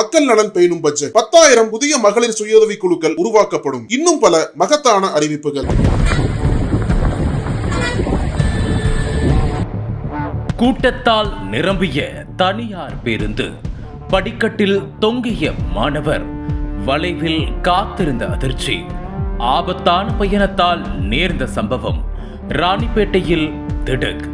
மக்கள் நலன் பேணும் பட்ஜெட். பத்தாயிரம் புதிய மகளிர் சுயுதவி குழுக்கள் உருவாக்கப்படும். இன்னும் பல மகத்தான அறிவிப்புகள். கூட்டத்தால் நிரம்பிய தனியார் பேருந்து படிக்கட்டில் தொங்கிய மாணவர் வளைவில் காத்திருந்த அதிர்ச்சி. ஆபத்தான பயணத்தால் நேர்ந்த சம்பவம். ராணிப்பேட்டையில் திடுக்.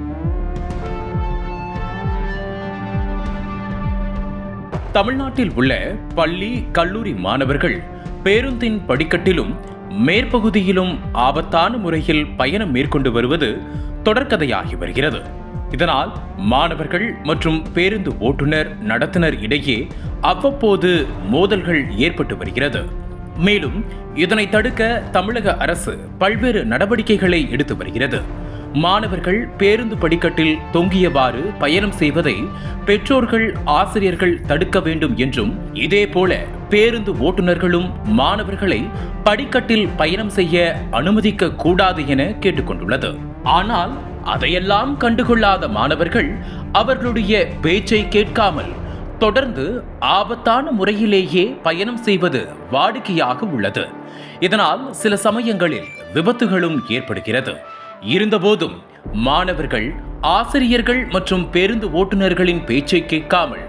தமிழ்நாட்டில் உள்ள பள்ளி கல்லூரி மாணவர்கள் பேருந்தின் படிக்கட்டிலும் மேற்பகுதியிலும் ஆபத்தான முறையில் பயணம் மேற்கொண்டு வருவது தொடர்கதையாகி வருகிறது. இதனால் மாணவர்கள் மற்றும் பேருந்து ஓட்டுநர் நடத்துனர் இடையே அவ்வப்போது மோதல்கள் ஏற்பட்டு வருகிறது. மேலும் இதனை தடுக்க தமிழக அரசு பல்வேறு நடவடிக்கைகளை எடுத்து வருகிறது. மாணவர்கள் பேருந்து படிக்கட்டில் தொங்கியவாறு பயணம் செய்வதை பெற்றோர்கள் ஆசிரியர்கள் தடுக்க வேண்டும் என்றும் இதேபோல பேருந்து ஓட்டுநர்களும் மாணவர்களை படிக்கட்டில் பயணம் செய்ய அனுமதிக்க கூடாது என கேட்டுக்கொண்டுள்ளது. ஆனால் அதையெல்லாம் கண்டுகொள்ளாத மாணவர்கள் அவர்களுடைய பேச்சை கேட்காமல் தொடர்ந்து ஆபத்தான முறையிலேயே பயணம் செய்வது வாடிக்கையாக உள்ளது. இதனால் சில சமயங்களில் விபத்துகளும் ஏற்படுகிறது. இருந்தபோதும் மாணவர்கள் ஆசிரியர்கள் மற்றும் பேருந்து ஓட்டுநர்களின் பேச்சை கேட்காமல்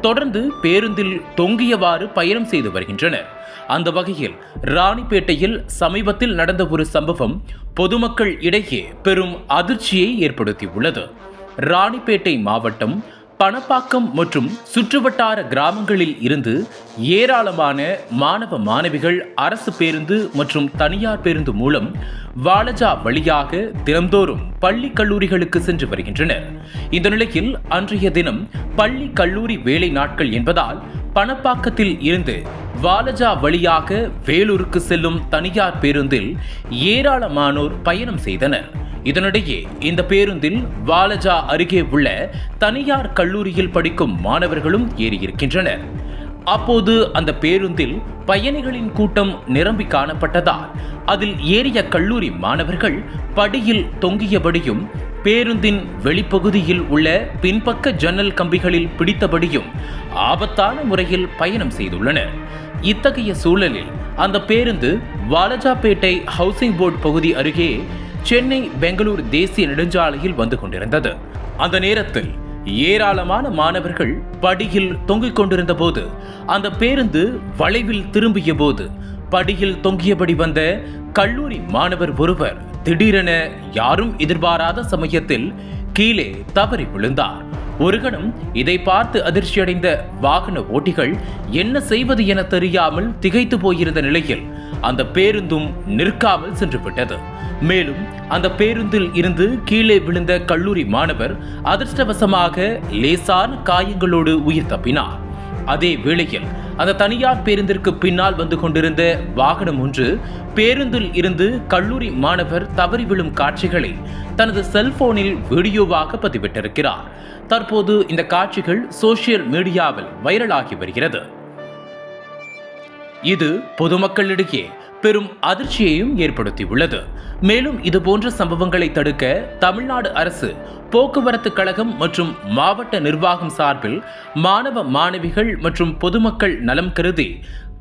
தொடர்ந்து பேருந்தில் தொங்கியவாறு பயணம் செய்து வருகின்றனர். அந்த வகையில் ராணிப்பேட்டையில் சமீபத்தில் நடந்த ஒரு சம்பவம் பொதுமக்கள் இடையே பெரும் அதிர்ச்சியை ஏற்படுத்தியுள்ளது. ராணிப்பேட்டை மாவட்டம் பணப்பாக்கம் மற்றும் சுற்றுவட்டார கிராமங்களில் இருந்து ஏராளமான மாணவ மாணவிகள் அரசு பேருந்து மற்றும் தனியார் பேருந்து மூலம் வாலஜா வழியாக தினம்தோறும் பள்ளி கல்லூரிகளுக்கு சென்று வருகின்றனர். இந்த நிலையில் அன்றைய தினம் பள்ளி கல்லூரி வேலை நாட்கள் என்பதால் பணப்பாக்கத்தில் இருந்து வாலஜா வழியாக வேலூருக்கு செல்லும் தனியார் பேருந்தில் ஏராளமானோர் பயணம் செய்தனர். இதனிடையே இந்த பேருந்தில் வாலஜா அருகே உள்ள தனியார் கல்லூரியில் படிக்கும் மாணவர்களும் ஏறியிருக்கின்றனர். அப்போது அந்த பேருந்தில் பயணிகளின் கூட்டம் நிரம்பி காணப்பட்டதால் அதில் ஏறிய கல்லூரி மாணவர்கள் படியில் தொங்கியபடியும் பேருந்தின் வெளிப்பகுதியில் உள்ள பின்பக்க ஜன்னல் கம்பிகளில் பிடித்தபடியும் ஆபத்தான முறையில் பயணம் செய்துள்ளனர். இத்தகைய சூழலில் அந்த பேருந்து வாலஜாபேட்டை ஹவுசிங் போர்டு பகுதி அருகே சென்னை பெங்களூர் தேசிய நெடுஞ்சாலையில் வந்து கொண்டிருந்தது. அந்த நேரத்தில் ஏராளமான மாணவர்கள் படியில் தொங்கிக் கொண்டிருந்த போது அந்த பேருந்து வளைவில் திரும்பிய போது படியில் தொங்கியபடி வந்த கல்லூரி மாணவர் ஒருவர் திடீரென யாரும் எதிர்பாராத சமயத்தில் கீழே தவறி விழுந்தார். ஒரு கணம் இதை பார்த்து அதிர்ச்சியடைந்த வாகன ஓட்டிகள் என்ன செய்வது என தெரியாமல் திகைத்து போயிருந்த நிலையில் அந்த பேருந்தும் நிற்காமல் சென்று விட்டது மேலும் அந்த பேருந்தில் இருந்து கீழே விழுந்த கல்லூரி மாணவர் அதிர்ஷ்டவசமாக லேசான காயங்களோடு உயிர் தப்பினார். அதே வேளையில் அந்த தனியார் பேருந்திற்கு பின்னால் வந்து கொண்டிருந்த வாகனம் ஒன்று பேருந்தில் இருந்து கல்லூரி மாணவர் தவறி விழும் காட்சிகளை தனது செல்போனில் வீடியோவாக பதிவிட்டிருக்கிறார். தற்போது இந்த காட்சிகள் சோசியல் மீடியாவில் வைரலாகி வருகிறது. இது பொதுமக்களிடையே பெரும் அதிர்ச்சியையும் ஏற்படுத்தியுள்ளது. மேலும் இதுபோன்ற சம்பவங்களை தடுக்க தமிழ்நாடு அரசு போக்குவரத்து கழகம் மற்றும் மாவட்ட நிர்வாகம் சார்பில் மாணவ மாணவிகள் மற்றும் பொதுமக்கள் நலம் கருதி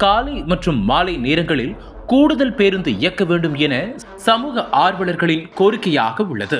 காலை மற்றும் மாலை நேரங்களில் கூடுதல் பேருந்து இயக்க வேண்டும் என சமூக ஆர்வலர்களின் கோரிக்கையாக உள்ளது.